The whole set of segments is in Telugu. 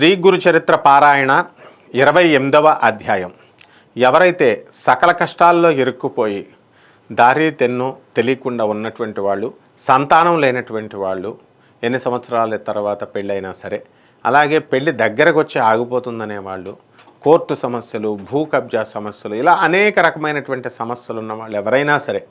శ్రీ గురు చరిత్ర పారాయణ ఇరవై ఎనిమిదవ అధ్యాయం. ఎవరైతే సకల కష్టాల్లో ఇరుక్కుపోయి దారి తెన్ను తెలియకుండా ఉన్నటువంటి వాళ్ళు సంతానం లేనటువంటి వాళ్ళు ఎన్ని సంవత్సరాల తర్వాత పెళ్ళైనా సరే అలాగే పెళ్ళి దగ్గరకు వచ్చి ఆగిపోతుందనే వాళ్ళు కోర్టు సమస్యలు భూ కబ్జా సమస్యలు ఇలా అనేక రకమైనటువంటి సమస్యలు ఉన్న వాళ్ళు ఎవరైనా సరే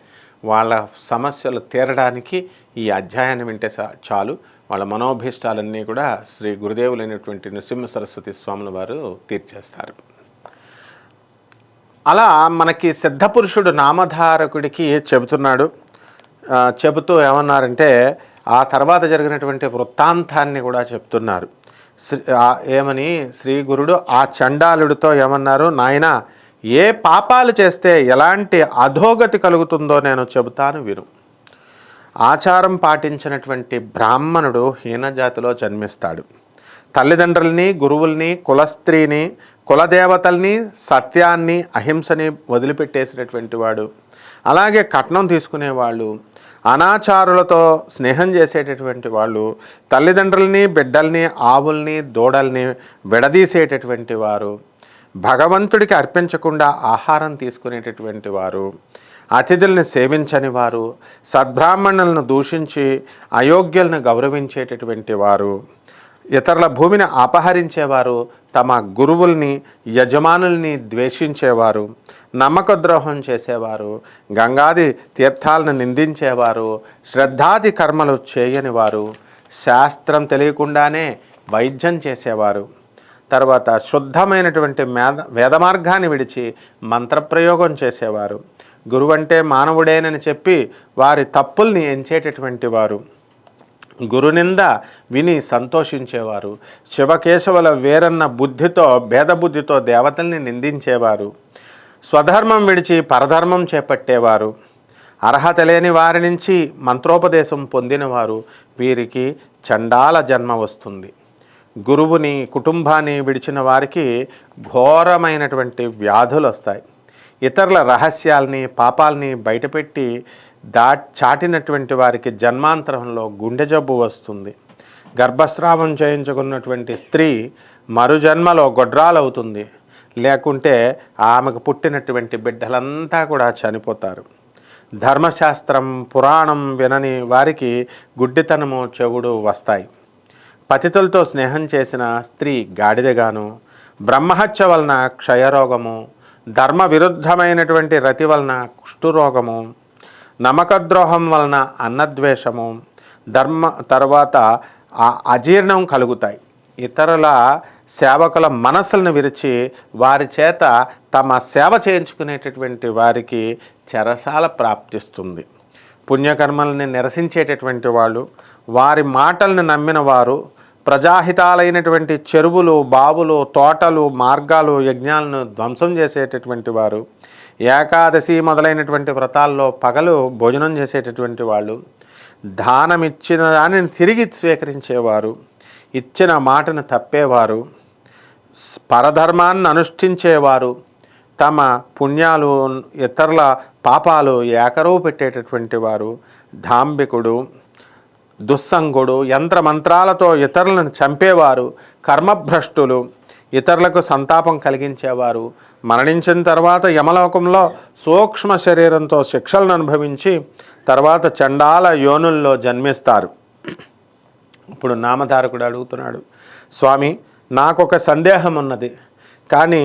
వాళ్ళ సమస్యలు తీరడానికి ఈ అధ్యాయాన్ని వింటే చాలు. వాళ్ళ మనోభీష్టాలన్నీ కూడా శ్రీ గురుదేవులైనటువంటి నృసింహ సరస్వతి స్వాముల వారు తీర్చేస్తారు. అలా మనకి సిద్ధపురుషుడు నామధారకుడికి చెబుతున్నాడు. చెబుతూ ఏమన్నారంటే ఆ తర్వాత జరిగినటువంటి వృత్తాంతాన్ని కూడా చెప్తున్నారు. శ్రీ- ఏమని? శ్రీ గురుడు ఆ చండాలుడితో ఏమన్నారు? నాయన ఏ పాపాలు చేస్తే ఎలాంటి అధోగతి కలుగుతుందో నేను చెబుతాను విను. ఆచారం పాటించినటువంటి బ్రాహ్మణుడు హీనజాతిలో జన్మిస్తాడు. తల్లిదండ్రుల్ని గురువుల్ని కులస్త్రీని కులదేవతల్ని సత్యాన్ని అహింసని వదిలిపెట్టేసినటువంటి వాడు. అలాగే కట్నం తీసుకునేవాళ్ళు అనాచారులతో స్నేహం చేసేటటువంటి వాళ్ళు తల్లిదండ్రుల్ని బిడ్డల్ని ఆవుల్ని దూడల్ని విడదీసేటటువంటి వారు భగవంతుడికి అర్పించకుండా ఆహారం తీసుకునేటటువంటి వారు అతిథుల్ని సేవించని వారు సద్బ్రాహ్మణులను దూషించి అయోగ్యులను గౌరవించేటటువంటి వారు ఇతరుల భూమిని అపహరించేవారు తమ గురువుల్ని యజమానుల్ని ద్వేషించేవారు నమ్మక ద్రోహం చేసేవారు గంగాది తీర్థాలను నిందించేవారు శ్రద్ధాది కర్మలు చేయని వారు శాస్త్రం తెలియకుండానే వైద్యం చేసేవారు. తర్వాత శుద్ధమైనటువంటి మేద వేద మార్గాన్ని విడిచి మంత్రప్రయోగం చేసేవారు. గురువు అంటే మానవుడేనని చెప్పి వారి తప్పుల్ని ఎంచేటటువంటి వారు. గురునింద విని సంతోషించేవారు. శివకేశవుల వేరన్న బుద్ధితో భేదబుద్ధితో దేవతల్ని నిందించేవారు. స్వధర్మం విడిచి పరధర్మం చేపట్టేవారు. అర్హత లేని వారి నుంచి మంత్రోపదేశం పొందినవారు. వీరికి చండాల జన్మ వస్తుంది. గురువుని కుటుంబాన్ని విడిచిన వారికి ఘోరమైనటువంటి వ్యాధులు వస్తాయి ఇతరుల రహస్యాల్ని పాపాల్ని బయటపెట్టి దా చాటినటువంటి వారికి జన్మాంతరంలో గుండె జబ్బు వస్తుంది. గర్భస్రావం చేయించుకున్నటువంటి స్త్రీ మరుజన్మలో గొడ్రాలవుతుంది. లేకుంటే ఆమెకు పుట్టినటువంటి బిడ్డలంతా కూడా చనిపోతారు. ధర్మశాస్త్రం పురాణం వినని వారికి గుడ్డితనము చెవుడు వస్తాయి. పతితులతో స్నేహం చేసిన స్త్రీ గాడిదగాను బ్రహ్మహత్య వలన క్షయరోగము ధర్మ విరుద్ధమైనటువంటి రతి వలన కుష్ఠురోగము నమకద్రోహం వలన అన్నద్వేషము ధర్మ తర్వాత ఆ అజీర్ణం కలుగుతాయి. ఇతరుల సేవకుల మనసులను విరిచి వారి చేత తమ సేవ చేయించుకునేటటువంటి వారికి చెరసాల ప్రాప్తిస్తుంది. పుణ్యకర్మల్ని నిరసించేటటువంటి వాళ్ళు వారి మాటలను నమ్మిన వారు ప్రజాహితాలైనటువంటి చెరువులు బావులు తోటలు మార్గాలు యజ్ఞాలను ధ్వంసం చేసేటటువంటి వారు ఏకాదశి మొదలైనటువంటి వ్రతాల్లో పగలు భోజనం చేసేటటువంటి వాళ్ళు దానమిచ్చిన దానిని తిరిగి స్వీకరించేవారు ఇచ్చిన మాటను తప్పేవారు పరధర్మాన్ని అనుష్ఠించేవారు తమ పుణ్యాలు ఇతరుల పాపాలు ఏకరువు పెట్టేటటువంటి వారు ధాంబికుడు దుస్సంగుడు యంత్రమంత్రాలతో ఇతరులను చంపేవారు కర్మభ్రష్టులు ఇతరులకు సంతాపం కలిగించేవారు. మరణించిన తర్వాత యమలోకంలో సూక్ష్మ శరీరంతో శిక్షలను అనుభవించి తర్వాత చండాల యోనుల్లో జన్మిస్తారు. ఇప్పుడు నామధారకుడు అడుగుతున్నాడు స్వామి నాకు ఒక సందేహం ఉన్నది. కానీ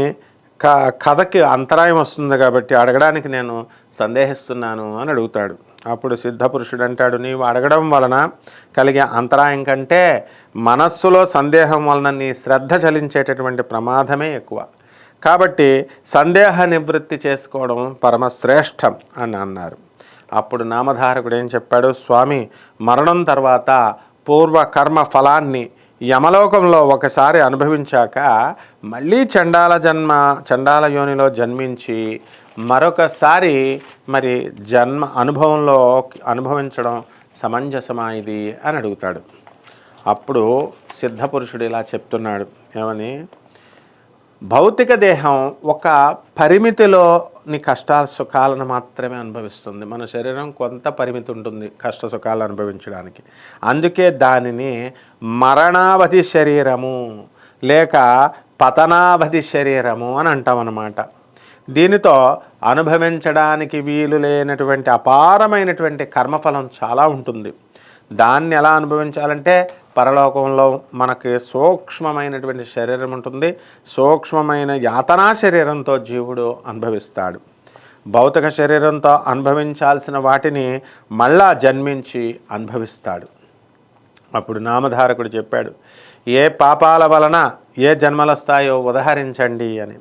క కథకి అంతరాయం వస్తుంది కాబట్టి అడగడానికి నేను సందేహిస్తున్నాను అని అడుగుతాడు. అప్పుడు సిద్ధపురుషుడు అంటాడు నీవు అడగడం వలన కలిగే అంతరాయం కంటే మనస్సులో సందేహం వలన నీ శ్రద్ధ చలించేటటువంటి ప్రమాదమే ఎక్కువ. కాబట్టి సందేహ నివృత్తి చేసుకోవడం పరమశ్రేష్టం అని అన్నారు. అప్పుడు నామధారకుడు ఏం చెప్పాడు స్వామి మరణం తర్వాత పూర్వ కర్మ ఫలాన్ని యమలోకంలో ఒకసారి అనుభవించాక మళ్ళీ చండాల జన్మ చండాల యోనిలో జన్మించి మరొకసారి మరి జన్మ అనుభవంలో అనుభవించడం సమంజసమా ఇది అని అడుగుతాడు. అప్పుడు సిద్ధపురుషుడు ఇలా చెప్తున్నాడు. ఏమని? భౌతిక దేహం ఒక పరిమితిలోని కష్ట సుఖాలను మాత్రమే అనుభవిస్తుంది. మన శరీరం కొంత పరిమితి ఉంటుంది కష్ట సుఖాలు అనుభవించడానికి. అందుకే దానిని మరణావధి శరీరము లేక పతనావధి శరీరము అని అంటామన్నమాట. దీనితో అనుభవించడానికి వీలు లేనటువంటి అపారమైనటువంటి కర్మఫలం చాలా ఉంటుంది. దాన్ని ఎలా అనుభవించాలంటే పరలోకంలో మనకి సూక్ష్మమైనటువంటి శరీరం ఉంటుంది. సూక్ష్మమైన యాతనా శరీరంతో జీవుడు అనుభవిస్తాడు. భౌతిక శరీరంతో అనుభవించాల్సిన వాటిని మళ్ళా జన్మించి అనుభవిస్తాడు. అప్పుడు నామధారకుడు చెప్పాడు ఏ పాపాల వలన ఏ జన్మలు వస్తాయో ఉదహరించండి అని.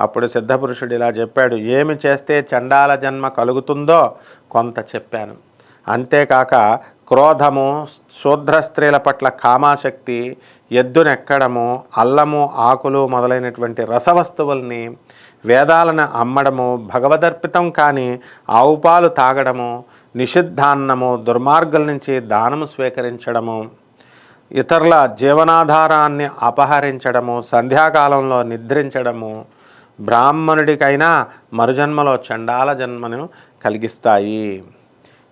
అప్పుడు సిద్ధపురుషుడు ఇలా చెప్పాడు ఏమి చేస్తే చండాల జన్మ కలుగుతుందో కొంత చెప్పాను. అంతేకాక క్రోధము శూద్ర స్త్రీల పట్ల కామాశక్తి ఎద్దునెక్కడము అల్లము ఆకులు మొదలైనటువంటి రసవస్తువుల్ని వేదాలను అమ్మడము భగవదర్పితం కాని ఆవుపాలు తాగడము నిషిద్ధాన్నము దుర్మార్గుల నుంచి దానము స్వీకరించడము ఇతరుల జీవనాధారాన్ని అపహరించడము సంధ్యాకాలంలో నిద్రించడము బ్రాహ్మణుడికైనా మరుజన్మలో చండాల జన్మను కలిగిస్తాయి.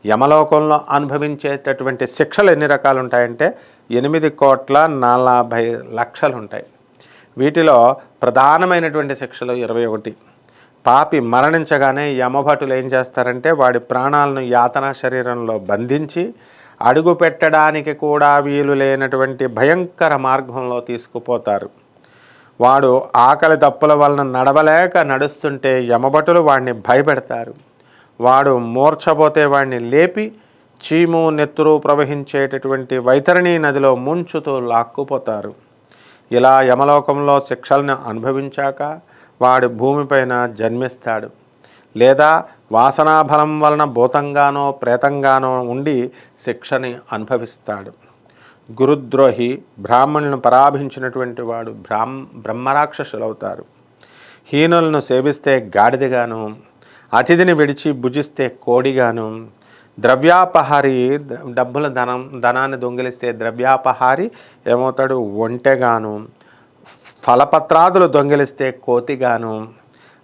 యమలోకంలో అనుభవించేటటువంటి శిక్షలు ఎన్ని రకాలు ఉంటాయంటే ఎనిమిది కోట్ల నలభై లక్షలు ఉంటాయి వీటిలో ప్రధానమైనటువంటి శిక్షలు ఇరవై ఒకటి. పాపి మరణించగానే యమభటులు ఏం చేస్తారంటే వాడి ప్రాణాలను యాతన శరీరంలో బంధించి అడుగు పెట్టడానికి కూడా వీలు లేనటువంటి భయంకర మార్గంలో తీసుకుపోతారు. వాడు ఆకలి దప్పుల వలన నడవలేక నడుస్తుంటే యమభటులు వాడిని భయపెడతారు. వాడు మూర్ఛపోతే వాడిని లేపి చీము నెత్తురు ప్రవహించేటటువంటి వైతరణి నదిలో ముంచుతూ లాక్కుపోతారు. ఇలా యమలోకంలో శిక్షలను అనుభవించాక వాడు భూమిపైన జన్మిస్తాడు. లేదా వాసనాబలం వలన భూతంగానో ప్రేతంగానో ఉండి శిక్షని అనుభవిస్తాడు. గురుద్రోహి బ్రాహ్మణులను పరాభించినటువంటి వాడు బ్రాహ్మ బ్రహ్మరాక్షసులవుతారు. హీనులను సేవిస్తే గాడిదగాను అతిథిని విడిచి భుజిస్తే కోడిగాను ద్రవ్యాపహారి డబ్బుల ధనం ధనాన్ని దొంగిలిస్తే ద్రవ్యాపహారి ఏమవుతాడు? ఒంటెగాను. ఫలపత్రాదులు దొంగిలిస్తే కోతిగాను.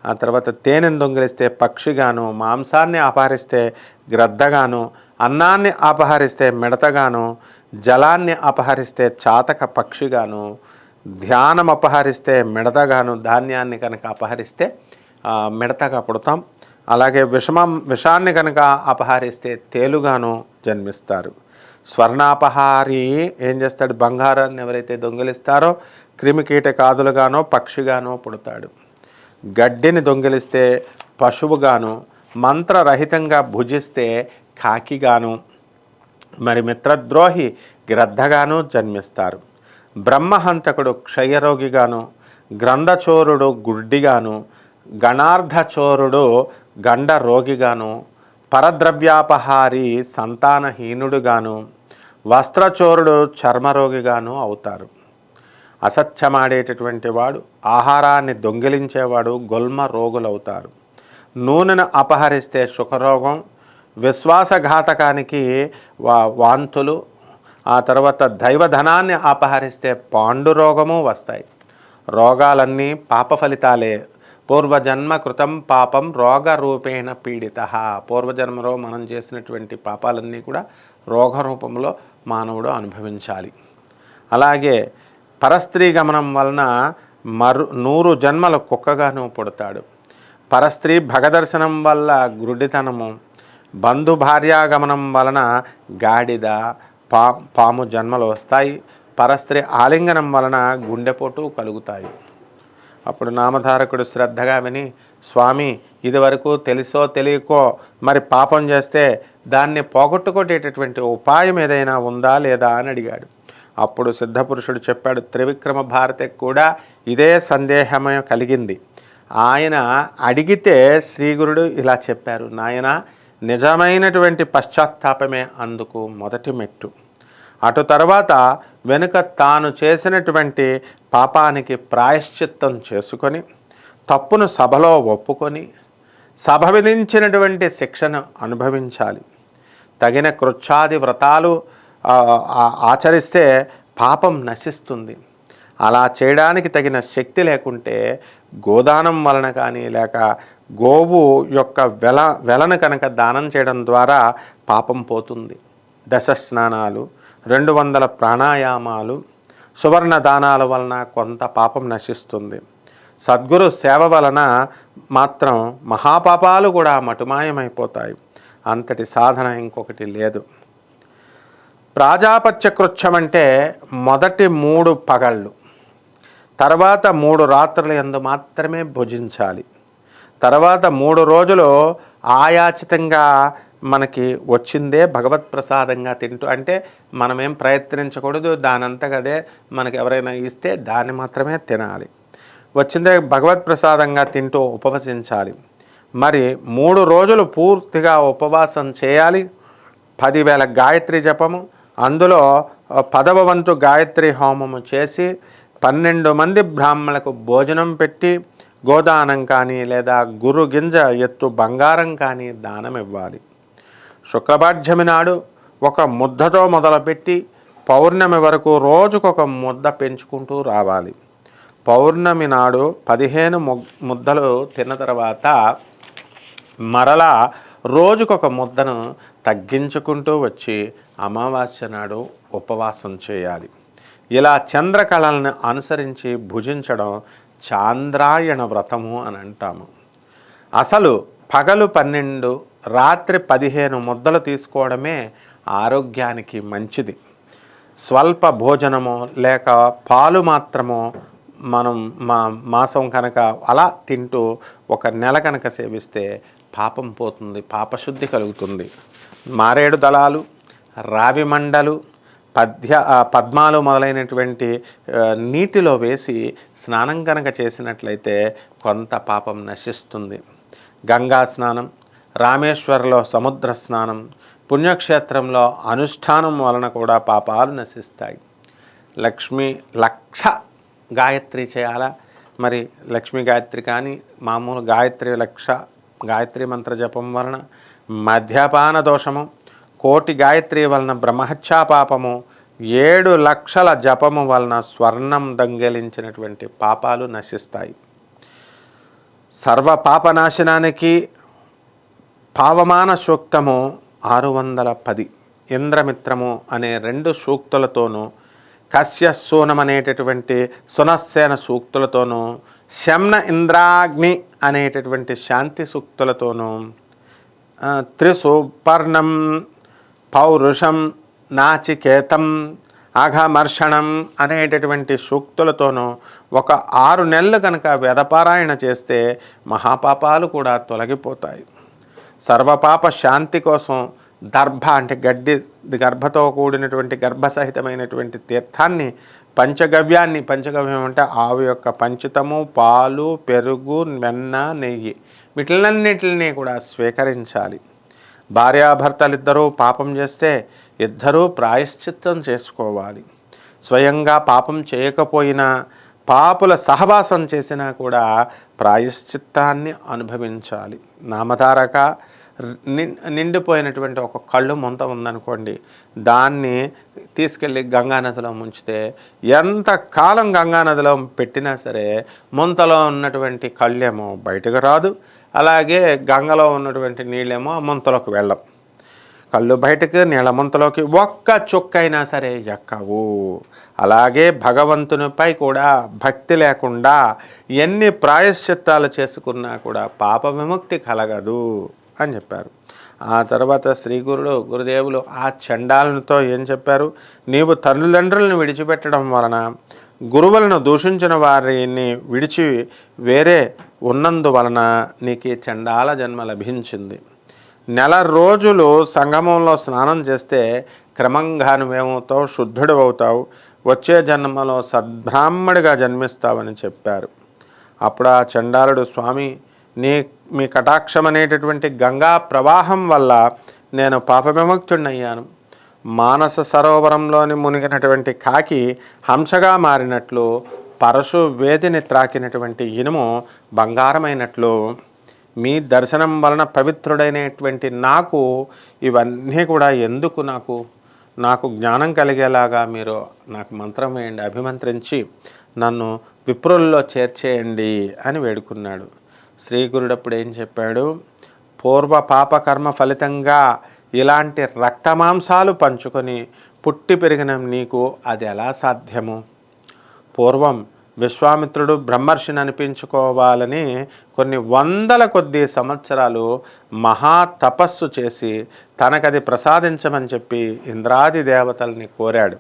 ఆ తర్వాత తేనెను దొంగిలిస్తే పక్షిగాను. మాంసాన్ని అపహరిస్తే గ్రద్దగాను. అన్నాన్ని అపహరిస్తే మిడతగాను. జలాన్ని అపహరిస్తే చాతక పక్షిగాను ధ్యానం అపహరిస్తే మిడతగాను ధాన్యాన్ని కనుక అపహరిస్తే మిడతగా పుడతాం. అలాగే విషమం విషాన్ని కనుక అపహరిస్తే తేలుగాను జన్మిస్తారు. స్వర్ణాపహారి ఏం చేస్తాడు? బంగారాన్ని ఎవరైతే దొంగిలిస్తారో క్రిమికీట కాదులుగానో పక్షిగానో పుడతాడు. గడ్డిని దొంగిలిస్తే పశువుగాను మంత్రరహితంగా భుజిస్తే కాకిగాను మరి మిత్రద్రోహి గ్రద్దగాను జన్మిస్తారు. బ్రహ్మహంతకుడు క్షయరోగిగాను గ్రంథచోరుడు గుడ్డిగాను గణార్ధచోరుడు గండ రోగిగాను పరద్రవ్యాపహారి సంతానహీనుడుగాను వస్త్రచోరుడు చర్మరోగిగాను అవుతారు. అసత్యమాడేటటువంటి వాడు ఆహారాన్ని దొంగిలించేవాడు గొల్మ రోగులవుతారు. నూనెను అపహరిస్తే సుఖరోగం విశ్వాసఘాతకానికి వా వాంతులు ఆ తర్వాత దైవధనాన్ని అపహరిస్తే పాండురోగము వస్తాయి. రోగాలన్నీ పాప ఫలితాలే పూర్వజన్మ కృతం పాపం రోగరూపేణ పీడిత. పూర్వజన్మలో మనం చేసినటువంటి పాపాలన్నీ కూడా రోగ రూపంలో మానవుడు అనుభవించాలి. అలాగే పరస్త్రీ గమనం వలన మరు నూరు జన్మల కుక్కగాను పుడతాడు. పరస్త్రీ భగదర్శనం వల్ల గురుడితనము బంధు భార్యాగమనం వలన గాడిద పా పాము జన్మలు వస్తాయి. పరస్త్రీ ఆలింగనం వలన గుండెపోటు కలుగుతాయి. అప్పుడు నామధారకుడు శ్రద్ధగా విని స్వామి ఇదివరకు తెలుసో తెలియకో మరి పాపం చేస్తే దాన్ని పోగొట్టుకునేటటువంటి ఉపాయం ఏదైనా ఉందా లేదా అని అడిగాడు. అప్పుడు సిద్ధపురుషుడు చెప్పాడు త్రివిక్రమ భారతికి కూడా ఇదే సందేహమే కలిగింది. ఆయన అడిగితే శ్రీగురుడు ఇలా చెప్పారు నాయన నిజమైనటువంటి పశ్చాత్తాపమే అందుకు మొదటి మెట్టు. అటు తర్వాత వెనుక తాను చేసినటువంటి పాపానికి ప్రాయశ్చిత్తం చేసుకొని తప్పును సభలో ఒప్పుకొని సభ విధించినటువంటి శిక్షను అనుభవించాలి. తగిన కృచ్ఛాది వ్రతాలు ఆచరిస్తే పాపం నశిస్తుంది. అలా చేయడానికి తగిన శక్తి లేకుంటే గోదానం వలన కానీ లేక గోవు యొక్క వెల వెలను కనుక దానం చేయడం ద్వారా పాపం పోతుంది. దశ స్నానాలు రెండు వందల ప్రాణాయామాలు సువర్ణ దానాల వలన కొంత పాపం నశిస్తుంది. సద్గురు సేవ వలన మాత్రం మహాపాపాలు కూడా మటుమాయమైపోతాయి. అంతటి సాధన ఇంకొకటి లేదు. ప్రాజాపత్య కృత్యం అంటే మొదటి మూడు పగళ్ళు. తర్వాత మూడు రాత్రుల ఎందు మాత్రమే భుజించాలి. తర్వాత మూడు రోజులు ఆయాచితంగా మనకి వచ్చిందే భగవత్ ప్రసాదంగా తింటూ అంటే మనమేం ప్రయత్నించకూడదు దానంతగదే మనకి ఎవరైనా ఇస్తే దాన్ని మాత్రమే తినాలి. వచ్చిందే భగవత్ ప్రసాదంగా తింటూ ఉపవసించాలి. మరి మూడు రోజులు పూర్తిగా ఉపవాసం చేయాలి. పదివేల గాయత్రి జపము అందులో పదవ వంతు గాయత్రి హోమము చేసి పన్నెండు మంది బ్రాహ్మణులకు భోజనం పెట్టి గోదానం కానీ లేదా గురు గింజ ఎత్తు బంగారం కానీ దానం ఇవ్వాలి. శుక్లపాఠ్యమి నాడు ఒక ముద్దతో మొదలుపెట్టి పౌర్ణమి వరకు రోజుకొక ముద్ద పెంచుకుంటూ రావాలి. పౌర్ణమి నాడు పదిహేను ముద్దలు తిన్న తర్వాత మరలా రోజుకొక ముద్దను తగ్గించుకుంటూ వచ్చి అమావాస్య నాడు ఉపవాసం చేయాలి. ఇలా చంద్రకళలను అనుసరించి భుజించడం చాంద్రాయణ వ్రతము అని అంటాము. అసలు పగలు పన్నెండు రాత్రి పదిహేను ముద్దలు తీసుకోవడమే ఆరోగ్యానికి మంచిది. స్వల్ప భోజనము లేక పాలు మాత్రము మనం మా మాసం కనుక అలా తింటూ ఒక నెల కనుక సేవిస్తే పాపం పోతుంది పాపశుద్ధి కలుగుతుంది. మారేడు దళాలు రావి మండలు పద్య పద్మాలు మొదలైనటువంటి నీటిలో వేసి స్నానం కనుక చేసినట్లయితే కొంత పాపం నశిస్తుంది. గంగా స్నానం రామేశ్వరంలో సముద్ర స్నానం పుణ్యక్షేత్రంలో అనుష్ఠానం వలన కూడా పాపాలు నశిస్తాయి. లక్ష్మి లక్ష గాయత్రి చేయాలా? మరి లక్ష్మీ గాయత్రి కానీ మామూలు గాయత్రి లక్ష గాయత్రి మంత్ర జపం వలన మద్యపాన దోషము కోటి గాయత్రి వలన బ్రహ్మహత్యాపాపము ఏడు లక్షల జపము వలన స్వర్ణం దొంగిలించినటువంటి పాపాలు నశిస్తాయి. సర్వ పాపనాశనానికి పావమాన సూక్తము ఆరు వందల పది ఇంద్రమిత్రము అనే రెండు సూక్తులతోనూ కశ్యసూనం అనేటటువంటి సునస్సేన సూక్తులతోనూ శమ్న ఇంద్రాగ్ని అనేటటువంటి శాంతి సూక్తులతోనూ త్రిసూపర్ణం పౌరుషం నాచికేతం అఘమర్షణం అనేటటువంటి సూక్తులతోనూ ఒక ఆరు నెలలు కనుక వేదపారాయణ చేస్తే మహాపాపాలు కూడా తొలగిపోతాయి. సర్వపాప శాంతి కోసం దర్భ అంటే గడ్డి గర్భతో కూడినటువంటి గర్భసహితమైనటువంటి తీర్థాన్ని పంచగవ్యాన్ని పంచగవ్యం అంటే ఆవు యొక్క పంచితము పాలు పెరుగు వెన్న నెయ్యి వీటిలన్నిటిని కూడా స్వీకరించాలి. భార్యాభర్తలిద్దరూ పాపం చేస్తే ఇద్దరూ ప్రాయశ్చిత్తం చేసుకోవాలి. స్వయంగా పాపం చేయకపోయినా పాపుల సహవాసం చేసినా కూడా ప్రాయశ్చిత్తాన్ని అనుభవించాలి. నామధారక నిండిపోయినటువంటి ఒక కళ్ళు ముంత ఉందనుకోండి దాన్ని తీసుకెళ్ళి గంగానదిలో ముంచితే ఎంత కాలం గంగానదిలో పెట్టినా సరే ముంతలో ఉన్నటువంటి కళ్ళేమో బయటకు రాదు. అలాగే గంగలో ఉన్నటువంటి నీళ్ళేమో ముంతలోకి వెళ్ళం. కళ్ళు బయటకు నీళ్ళ ముంతలోకి ఒక్క చుక్కైనా సరే ఎక్కవు. అలాగే భగవంతునిపై కూడా భక్తి లేకుండా ఎన్ని ప్రాయశ్చిత్తాలు చేసుకున్నా కూడా పాప విముక్తి కలగదు అని చెప్పారు. ఆ తర్వాత శ్రీ గురుడు గురుదేవులు ఆ చండాలతో ఏం చెప్పారు? నీవు తల్లిదండ్రులను విడిచిపెట్టడం వలన గురువులను దూషించిన వారిని విడిచి వేరే ఉన్నందువలన నీకు చండాల జన్మ లభించింది. నెల రోజులు సంగమంలో స్నానం చేస్తే క్రమంగా నువ్వేమవుతావు? శుద్ధుడు అవుతావు వచ్చే జన్మలో సద్బ్రాహ్మడిగా జన్మిస్తావని చెప్పారు. అప్పుడు ఆ చండాలుడు స్వామి నీ మీ కటాక్షం అనేటటువంటి గంగా ప్రవాహం వల్ల నేను పాప పాపవిముక్తుడినయ్యాను. మానస సరోవరంలోని మునిగినటువంటి కాకి హంసగా మారినట్లు పరశు వేదిని త్రాకినటువంటి ఇనుము బంగారమైనట్లు. మీ దర్శనం వలన పవిత్రుడైనటువంటి నాకు ఇవన్నీ కూడా ఎందుకు నాకు? నాకు జ్ఞానం కలిగేలాగా మీరు నాకు మంత్రం వేయండి అభిమంత్రించి నన్ను విప్రుల్లో చేర్చేయండి అని వేడుకున్నాడు. శ్రీ గురుడప్పుడు ఏం చెప్పాడు? పూర్వ పాపకర్మ ఫలితంగా ఇలాంటి రక్తమాంసాలు పంచుకొని పుట్టి పెరిగిన నీకు అది ఎలా సాధ్యము? పూర్వం విశ్వామిత్రుడు బ్రహ్మర్షిని అనిపించుకోవాలని కొన్ని వందల కొద్ది సంవత్సరాలు మహా తపస్సు చేసి తనకది ప్రసాదించమని చెప్పి ఇంద్రాది దేవతల్ని కోరాడు.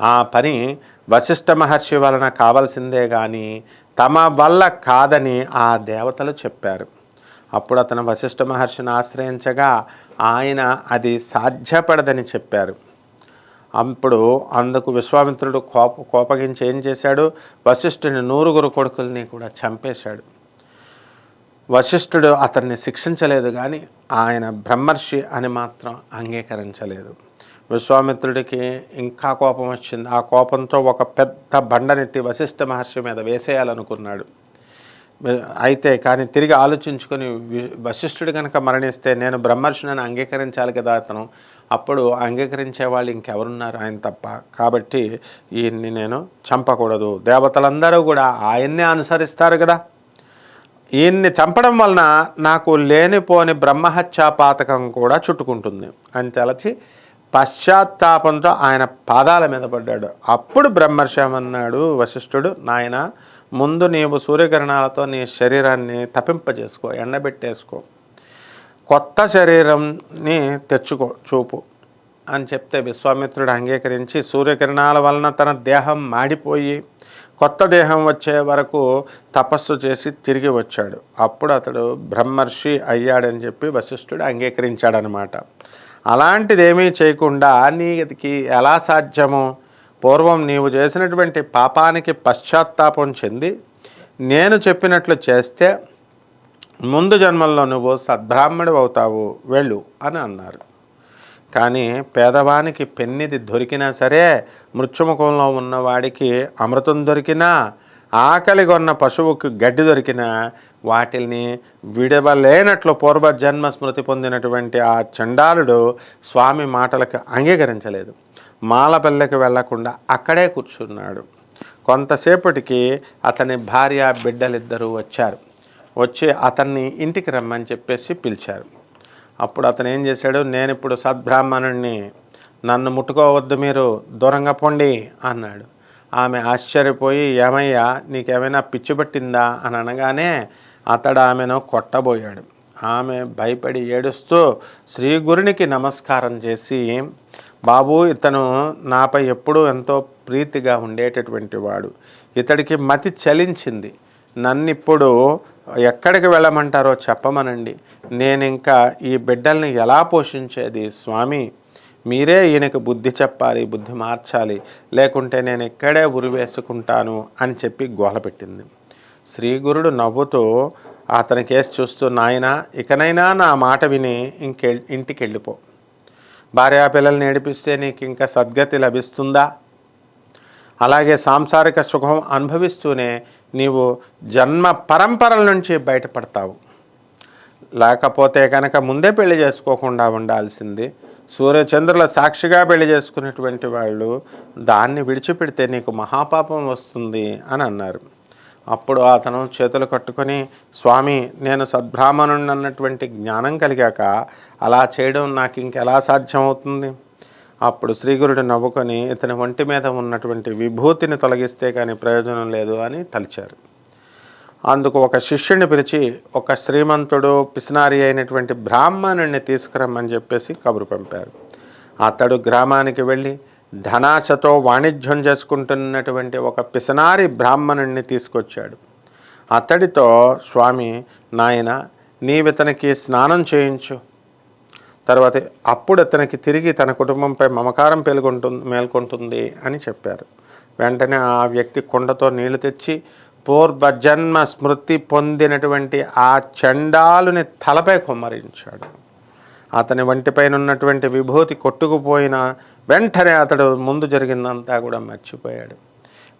ఆ పని వశిష్ఠ మహర్షి వలన కావలసిందే కానీ తమ వల్ల కాదని ఆ దేవతలు చెప్పారు. అప్పుడు అతను వశిష్ఠ మహర్షిని ఆశ్రయించగా ఆయన అది సాధ్యపడదని చెప్పారు. అప్పుడు అందుకు విశ్వామిత్రుడు కోప కోపగించి ఏం చేశాడు? వశిష్ఠుని నూరుగురు కొడుకుల్ని కూడా చంపేశాడు. వశిష్ఠుడు అతన్ని శిక్షించలేదు కానీ ఆయన బ్రహ్మర్షి అని మాత్రం అంగీకరించలేదు. విశ్వామిత్రుడికి ఇంకా కోపం వచ్చింది. ఆ కోపంతో ఒక పెద్ద బండనెత్తి వశిష్ఠ మహర్షి మీద వేసేయాలనుకున్నాడు. అయితే కానీ తిరిగి ఆలోచించుకొని వశిష్ఠుడు కనుక మరణిస్తే నేను బ్రహ్మర్షుని అంగీకరించాలి కదా అతను. అప్పుడు అంగీకరించే వాళ్ళు ఇంకెవరున్నారు? ఆయన తప్ప. కాబట్టి ఈయన్ని నేను చంపకూడదు. దేవతలందరూ కూడా ఆయన్నే అనుసరిస్తారు కదా. ఈయన్ని చంపడం వలన నాకు లేనిపోని బ్రహ్మహత్యా పాతకం కూడా చుట్టుకుంటుంది. అని తలచి పశ్చాత్తాపంతో ఆయన పాదాల మీద పడ్డాడు. అప్పుడు బ్రహ్మర్షమన్నాడు వశిష్ఠుడు నాయన ముందు నీవు సూర్యకిరణాలతో నీ శరీరాన్ని తప్పింపజేసుకో ఎండబెట్టేసుకో. కొత్త శరీరంని తెచ్చుకో చూపు అని చెప్తే విశ్వామిత్రుడు అంగీకరించి సూర్యకిరణాల వలన తన దేహం మాడిపోయి కొత్త దేహం వచ్చే వరకు తపస్సు చేసి తిరిగి వచ్చాడు. అప్పుడు అతడు బ్రహ్మర్షి అయ్యాడని చెప్పి వశిష్ఠుడు అంగీకరించాడనమాట. అలాంటిదేమీ చేయకుండా నీకి ఎలా సాధ్యమో? పూర్వం నీవు చేసినటువంటి పాపానికి పశ్చాత్తాపం చెంది నేను చెప్పినట్లు చేస్తే ముందు జన్మల్లో నువ్వు సద్బ్రాహ్మణి అవుతావు వెళ్ళు అని అన్నారు. కానీ పేదవానికి పెన్నిది దొరికినా సరే మృత్యుముఖంలో ఉన్నవాడికి అమృతం దొరికినా ఆకలిగొన్న పశువుకు గడ్డి దొరికినా వాటిల్ని విడవలేనట్లు పూర్వజన్మ స్మృతి పొందినటువంటి ఆ చండాలుడు స్వామి మాటలకు అంగీకరించలేదు. మాలపల్లెకి వెళ్ళకుండా అక్కడే కూర్చున్నాడు. కొంతసేపటికి అతని భార్య బిడ్డలిద్దరూ వచ్చారు. వచ్చి అతన్ని ఇంటికి రమ్మని చెప్పేసి పిలిచారు. అప్పుడు అతను ఏం చేశాడు నేను ఇప్పుడు సద్బ్రాహ్మణుణ్ణి నన్ను ముట్టుకోవద్దు మీరు దూరంగా పొండి అన్నాడు. ఆమె ఆశ్చర్యపోయి ఏమయ్యా నీకేమైనా పిచ్చి పట్టిందా? అని అనగానే అతడు ఆమెను కొట్టబోయాడు. ఆమె భయపడి ఏడుస్తూ శ్రీ గురునికి నమస్కారం చేసి బాబు ఇతను నాపై ఎప్పుడూ ఎంతో ప్రీతిగా ఉండేటటువంటి వాడు. ఇతడికి మతి చలించింది. నన్ను ఇప్పుడు ఎక్కడికి వెళ్ళమంటారో చెప్పమనండి. నేను ఇంకా ఈ బిడ్డల్ని ఎలా పోషించేది స్వామి? మీరే ఈయనకు బుద్ధి చెప్పాలి బుద్ధి మార్చాలి. లేకుంటే నేను ఇక్కడే ఉరి వేసుకుంటాను అని చెప్పి గోలపెట్టింది శ్రీగురుడు నవ్వుతూ అతని కేసు చూస్తూ నాయన ఇకనైనా నా మాట విని ఇంకె ఇంటికి వెళ్ళిపో భార్యా పిల్లల్ని ఏడిపిస్తే నీకు ఇంకా సద్గతి లభిస్తుందా? అలాగే సాంసారిక సుఖం అనుభవిస్తూనే నీవు జన్మ పరంపరల నుంచి బయటపడతావు. లేకపోతే కనుక ముందే పెళ్ళి చేసుకోకుండా ఉండాల్సింది. సూర్యచంద్రుల సాక్షిగా పెళ్ళి చేసుకునేటువంటి వాళ్ళు దాన్ని విడిచిపెడితే నీకు మహాపాపం వస్తుంది అని అన్నారు. అప్పుడు అతను చేతులు కట్టుకొని స్వామి నేను సద్బ్రాహ్మణుని అన్నటువంటి జ్ఞానం కలిగాక అలా చేయడం నాకు ఇంకెలా సాధ్యమవుతుంది? అప్పుడు శ్రీగురుడు నవ్వుకొని ఇతని ఒంటి మీద ఉన్నటువంటి విభూతిని తొలగిస్తే కానీ ప్రయోజనం లేదు అని తలిచారు. అందుకు ఒక శిష్యుని పిలిచి ఒక శ్రీమంతుడు పిసినారి అయినటువంటి బ్రాహ్మణుడిని తీసుకురమ్మని చెప్పేసి కబురు పంపారు. అతడు గ్రామానికి వెళ్ళి ధనాశతో వాణిజ్యం చేసుకుంటున్నటువంటి ఒక పిసనారి బ్రాహ్మణుడిని తీసుకొచ్చాడు. అతడితో స్వామి నాయన నీవితనికి స్నానం చేయించు. తర్వాత అప్పుడు అతనికి తిరిగి తన కుటుంబంపై మమకారం పెలుగుంటుంది మేల్కొంటుంది అని చెప్పారు. వెంటనే ఆ వ్యక్తి కుండతో నీళ్ళు తెచ్చి పూర్వజన్మ స్మృతి పొందినటువంటి ఆ చండాలుని తలపై కుమ్మరించాడు. అతని వంటిపైన ఉన్నటువంటి విభూతి కొట్టుకుపోయిన వెంటనే అతడు ముందు జరిగిందంతా కూడా మర్చిపోయాడు.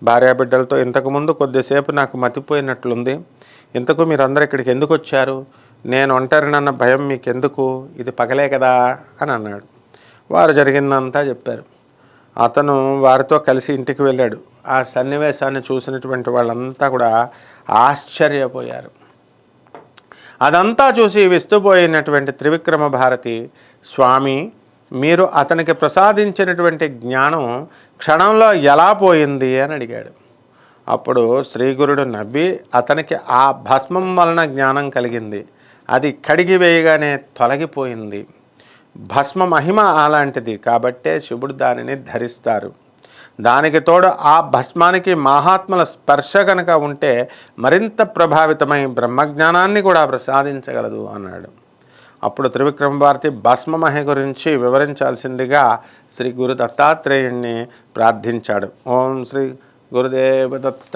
భార్యాబిడ్డలతో ఇంతకుముందు కొద్దిసేపు నాకు మతిపోయినట్లుంది. ఇంతకు మీరందరూ ఇక్కడికి ఎందుకు వచ్చారు? నేను ఒంటరినన్న భయం మీకెందుకు? ఇది పగలే కదా? అని అన్నాడు. వారు జరిగిందంతా చెప్పారు. అతను వారితో కలిసి ఇంటికి వెళ్ళాడు. ఆ సన్నివేశాన్ని చూసినటువంటి వాళ్ళంతా కూడా ఆశ్చర్యపోయారు. అదంతా చూసి విస్తుపోయినటువంటి త్రివిక్రమ భారతి స్వామి మీరు అతనికి ప్రసాదించినటువంటి జ్ఞానం క్షణంలో ఎలా పోయింది అని అడిగాడు. అప్పుడు శ్రీగురుడు నవ్వి అతనికి ఆ భస్మం వలన జ్ఞానం కలిగింది. అది కడిగి వేయగానే తొలగిపోయింది. భస్మ మహిమ అలాంటిది కాబట్టే శివుడు దానిని ధరిస్తారు. దానికి తోడు ఆ భస్మానికి మహాత్ముల స్పర్శ కనుక ఉంటే మరింత ప్రభావితమై బ్రహ్మజ్ఞానాన్ని కూడా ప్రసాదించగలదు అన్నాడు. అప్పుడు త్రివిక్రమ భారతి భస్మమహి గురించి వివరించాల్సిందిగా శ్రీ గురు దత్తాత్రేయుణ్ణి ప్రార్థించాడు. ఓం శ్రీ గురుదేవ దత్త